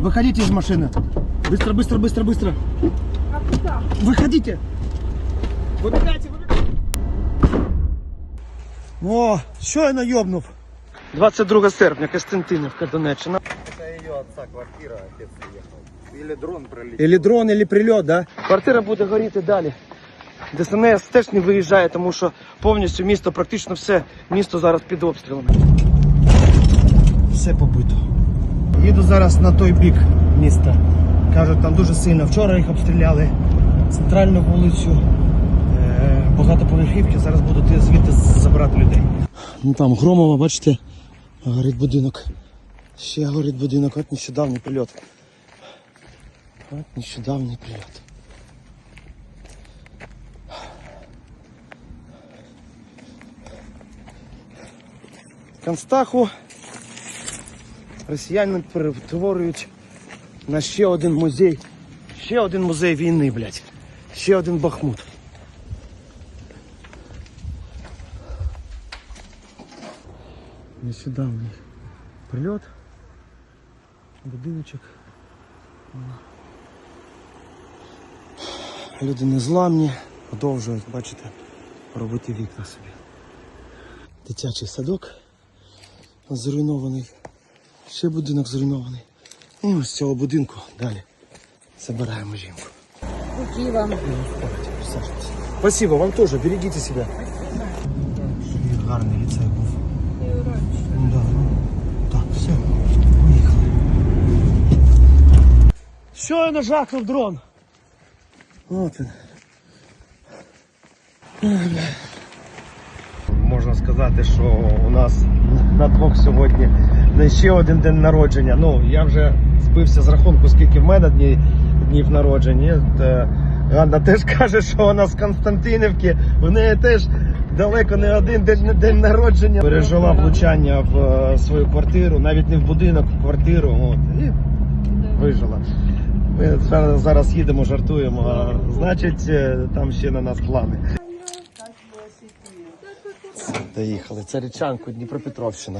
Выходите из машины. Быстро, быстро, быстро, быстро. Выходите. Выбегайте, выбегайте. О, що я найобнув? 22 серпня, Костянтинівка, Донеччина. Это ее отца квартира, отец уехал. Или дрон пролетел. Или дрон, или прильот, да? Квартира буде горіти далі. ДСНС теж не виїжджає, тому що повністю місто, практично все місто зараз під обстрілами. Все побито. Їду зараз на той бік міста. Кажуть, там дуже сильно. Вчора їх обстріляли. Центральну вулицю, е, багатоповерхівки. Зараз буду звідти забирати людей. Ну там Громова, бачите, горить будинок. Ще горить будинок, от нещодавній прильот. От нещодавній прильот. Констаху росіяни перетворюють на ще один музей. Ще один музей війни, блядь. Ще один Бахмут. Нещодавній прильот. Будиночок. Люди незламні, продовжують, бачите, робити вікна собі. Дитячий садок зруйнований. Ще будинок зруйнований. І ось з цього будинку далі забираємо жінку. Пути вам. Присаджуйтесь. Спасибо, вам тоже. Берегите себя. Гарний ліцей був. Да. Так, все. Поїхали. Щойно жахнув дрон. От він. Можна сказати, що у нас на двох сьогодні не ще один день народження. Ну, я вже збився з рахунку, скільки в мене днів, днів народження. Ганна теж каже, що вона з Константинівки. В неї теж далеко не один день, день народження. Пережила влучання в е, свою квартиру, навіть не в будинок, в квартиру. От, і вижила. Ми зараз, зараз їдемо, жартуємо. А, значить, е, там ще на нас плани. Доїхали. Це Річанку, Дніпропетровщина.